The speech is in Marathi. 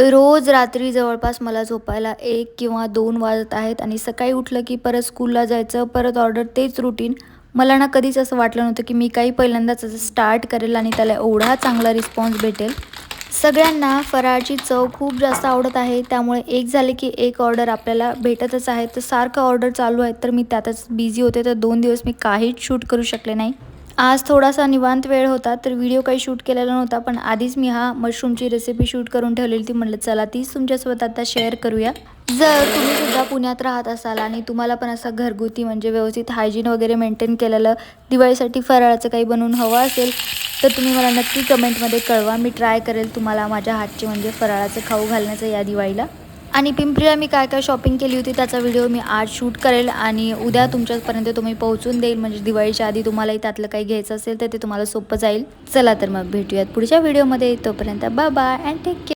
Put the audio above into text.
रोज रात्री जवळपास मला झोपायला एक किंवा दोन वाजत आहेत आणि सकाळी उठलं की परत स्कूलला जायचं परत ऑर्डर तेच रुटीन मला ना कधीच असं वाटलं नव्हतं की मी काही पहिल्यांदाच असं स्टार्ट करेल आणि त्याला एवढा चांगला रिस्पॉन्स भेटेल. सगळ्यांना फराळची चव खूप जास्त आवडत आहे त्यामुळे एक झाले की एक ऑर्डर आपल्याला भेटतच आहे. तर सारखं ऑर्डर चालू आहेत तर मी त्यातच बिझी होते. तर दोन दिवस मी काहीच शूट करू शकले नाही. आज थोडासा निवांत वेळ होता तर व्हिडिओ काही शूट केलेला नव्हता पण आधीच मी हा मशरूमची रेसिपी शूट करून ठेवलेली ती म्हटलं चला तीच तुमच्यासोबत आता शेअर करूया. जर तुम्ही सुद्धा पुण्यात राहत असाल आणि तुम्हाला पण असं घरगुती म्हणजे व्यवस्थित हायजीन वगैरे मेंटेन केलेलं दिवाळीसाठी फराळाचं काही बनवून हवं असेल तर तुम्ही मला नक्की कमेंटमध्ये कळवा. मी ट्राय करेल तुम्हाला माझ्या हातचे म्हणजे फराळाचं खाऊ घालण्याचं या दिवाळीला. आणि पिंपरीला मी काय काय शॉपिंग केली होती त्याचा व्हिडिओ मी आज शूट करेल आणि उद्या तुमच्यापर्यंत तुम्ही पोहोचून देईल. म्हणजे दिवाळीच्या आधी तुम्हालाही त्यातलं काही घ्यायचं असेल तर ते तुम्हाला सोपं जाईल. चला तर मग भेटूयात पुढच्या व्हिडिओमध्ये तोपर्यंत बा बाय अँड टेक केअर